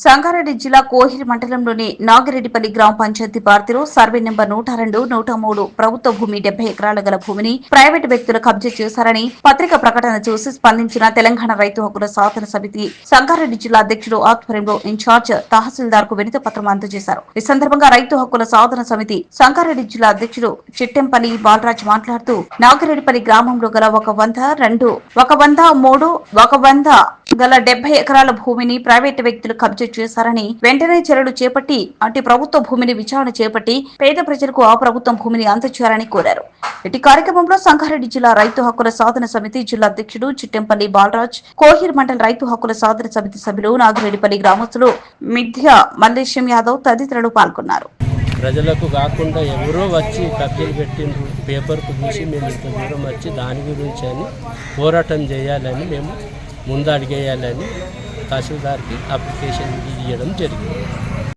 సంగారెడ్డి జిల్లా కోహిర్ మండలంలోని నాగిరెడ్డిపల్లి గ్రామ పంచాయతీ పార్టీలో సర్వే నెంబర్ నూట రెండు నూట మూడు ప్రభుత్వ భూమి డెబ్బై ఎకరాల గల భూమిని ప్రైవేటు వ్యక్తులు కబ్జా చేశారని పత్రిక ప్రకటన చూసి స్పందించిన తెలంగాణ రైతు హక్కుల సాధన సమితి సంగారెడ్డి జిల్లా అధ్యక్షుడు ఆధ్వర్యంలో ఇన్ఛార్జ్ తహసీల్దార్కు వినతి పత్రం అందజేశారు. ఈ సందర్భంగా రైతు హక్కుల సాధన సమితి సంగారెడ్డి జిల్లా అధ్యక్షుడు చిట్టెంపల్లి బాలరాజ్ మాట్లాడుతూ నాగిరెడ్డిపల్లి గ్రామంలో గల ఒక వంద రెండు ఒక వంద మూడు ఒక వంద గల డెబ్బై ఎకరాల భూమిని ప్రైవేటు వ్యక్తులు కబ్జా చేశారని వెంటనే చర్యలు చేపట్టి అటు ప్రభుత్వ భూమిని విచారణ చేపట్టి పేద ప్రజలకు ఆ ప్రభుత్వం భూమిని అందచేయాలని కోరారు. ఇటు కార్యక్రమంలో సంగారెడ్డి జిల్లా రైతు హక్కుల సాధన సమితి జిల్లా అధ్యక్షుడు చిట్టెంపల్లి బాలరాజ్ కోహిర్ మండల రైతు హక్కుల సాధన సమితి సభ్యులు నాగిరెడ్డిపల్లి గ్రామస్తులు మిథ్య మల్లేశం యాదవ్ తదితరులు పాల్గొన్నారు. ప్రజలకు కాకుండా ఎవరో వచ్చి కబ్జీలు పెట్టిండ్రు పేపర్కు చూసి మేము ఇంత దూరం వచ్చి దాని గురించి అని పోరాటం చేయాలని మేము ముందు అడిగేయాలని తహసీల్దార్కి అప్లికేషన్ ఇవ్వడం జరిగింది.